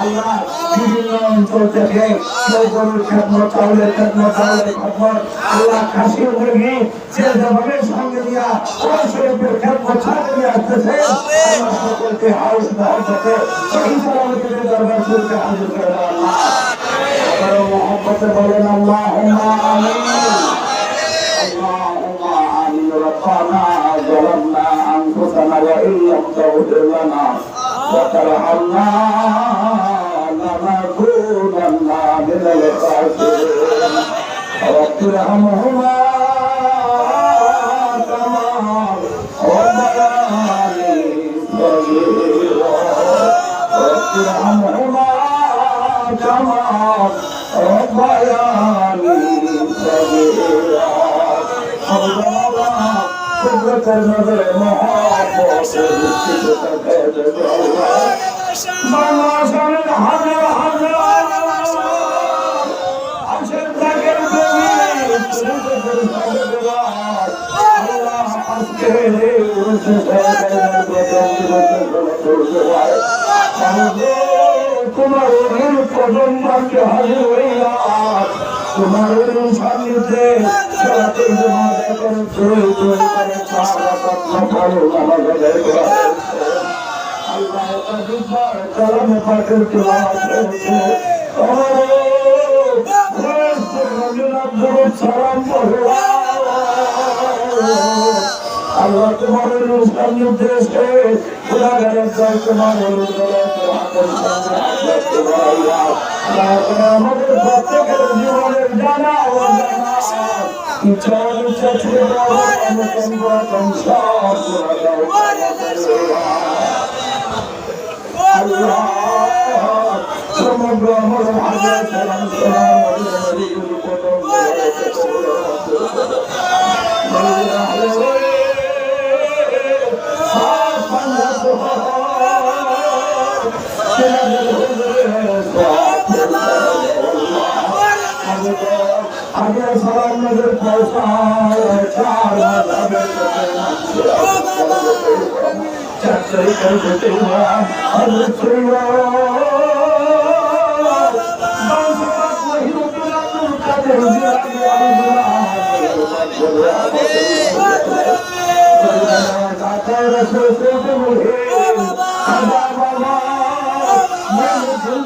আল্লাহ বিভিন্ন অঞ্চল থেকে কেউ গরুর খেদমত চাউলের খেদমত চাউলের খেদমত আল্লাহ খাসি মুরগি যে যেভাবে সঙ্গে নিয়ে কোরআন শরীফের খেদমত সাথে নিয়ে আসতেছে আল্লাহ সকলকে হাউস মহব্বতে সহি সালামতে দরবার শুরুতে হাজির করে দাও আল্লাহ আবারও মহব্বতে বলেন আল্লাহ আমিন اللهم آمين ربنا ظلمنا أنفسنا وإن لم تغفر لنا وترحمنا ارحمهما كما ربياني صغيرا رب ارحمهما كما ربياني صغيرا قدرة نظر محبوب ما شاء الحمد তোমার প্রজন্মকে হাজির হইয়া তোমার সান্নিধ্যে সারাতে জমাতে করে চুরি চুরি করে সারা কথা ভালো আমাদের আল্লাহ একবার কালামে অনুষ্ঠান নির্দেশে গুণাগারের দল তোমার আমাদের প্রত্যেকের জীবনের জানা অজানা ইচ্ছা ইচ্ছা ছিল আল্লাহ সমগ্র আমার ভাগে সালাম সালাম আগে সালাম নজর পৌঁছায় চার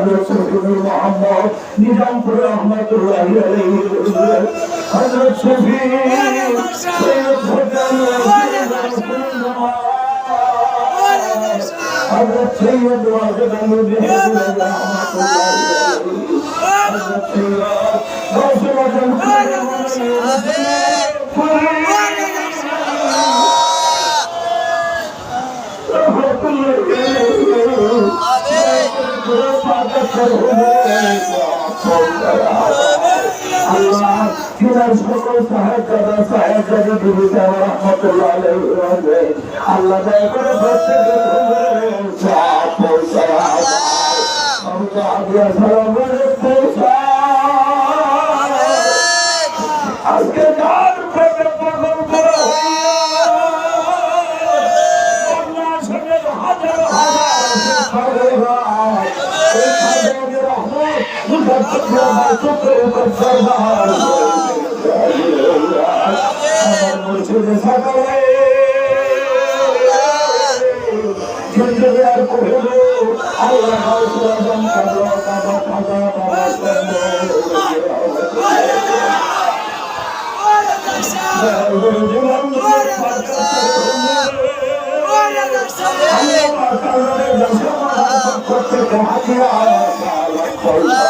সৈয়দ মুহাম্মদ নিজামপুর রহমতুল্লাহ আলাইহি হযরত শফি সৈয়দ হোসেন হযরত সৈয়দ ওয়াজেদ আলী রহমতুল্লাহ হযরত সৈয়দ গৌসুল আজম আল্লাহ তিনার সকল সাহায্য সাহায্য দিবি রহমতুল্লাহ আলাইহি আল্লাহ দয়া করে প্রত্যেকের সব আমরা আগে সালামের আজকে Allah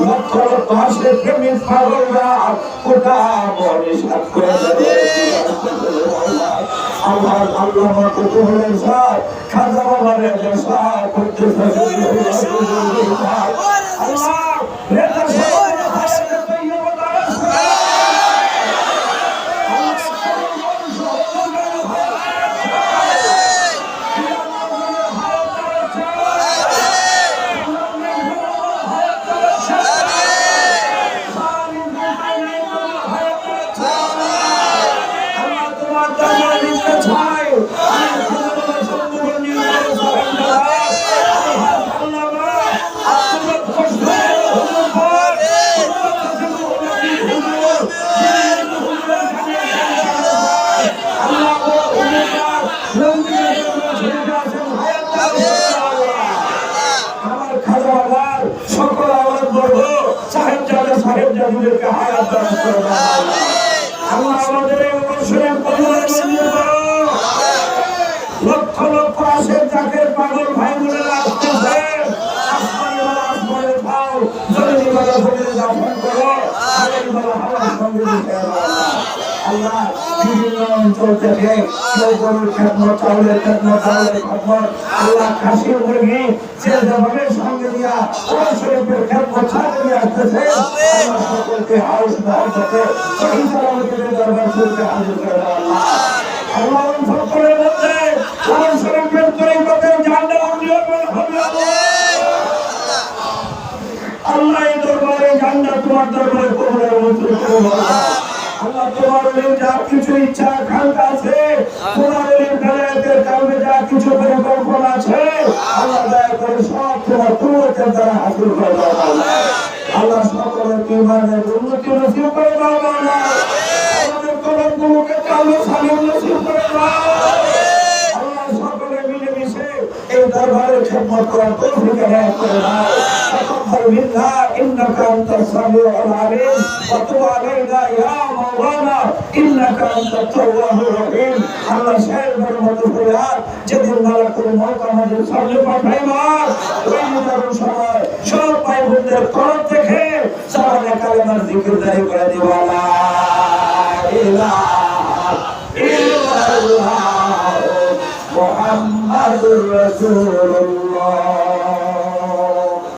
লক্ষ লক্ষ হাসে প্রেমিক পাগলরা কোটা বলে সাত করে আমার আল্লাহ কত হলেন স্যার খাজা বাবার স্যার করতে আল্লাহ বর্গ সাহেব জাদা সাহেব জাদুদেরকে হায়াত দান করে আল্লাহ আমাদের এই অনুষ্ঠানের পরিবার লক্ষ লক্ষ আসেন যাকে পাগল ভাই বোনেরা আসতেছে আসমানে বলা আসমানে খাও জমিনে বলা জমিনে দাফন করো। হাওয়ায় বলা হাওয়ার সঙ্গে। আল্লাহ বিভিন্ন অঞ্চল থেকে গরুর খেদমত চাউলের খেদমত চাউলের খেদমত আল্লাহ খাসি মুরগি যে যেভাবে সঙ্গে দিয়া ওই শরীফের খেদমত ছাড়ে নিয়ে আসতেছে আল্লাহ দরবার জান্নাত তোমার দরবারে করো আল্লাহ আল্লাহ তোমার অলিম যা কিছু ইচ্ছা আকাঙ্ক্ষা আছে, তোমার অলিম কালায়াতের কারণে যা কিছু পরিকল্পনা আছে, আল্লাহ দয়া করে সব তোমার কুমতের দ্বারা হাজির করে দাও, আল্লাহ। সকলের ইমানের উন্নতি নসিব করে দাও মাওলানা আমাদের কোরআন গুলোকে চালু সালাম নসিব করে দাও আল্লাহ সকলে মিলেমিশে এই দরবারে খেদমত করার তৌফিক দান করে দাও। منا انك انت السميع العليم وتب علينا يا مولانا انك انت التواب الرحيم আল্লাহ সাহেবের মতো ফরিয়াদ যেদিন মালাকুল মউত আমাদের সামনে পাঠাইবা ওই নিদারুণ সময় সব ভাই বোনদের তরফ থেকে সাহায্য কালেমার জিকির জারি করে দিব লা ইলাহা ইল্লাল্লাহ মুহাম্মাদুর রাসূলুল্লাহ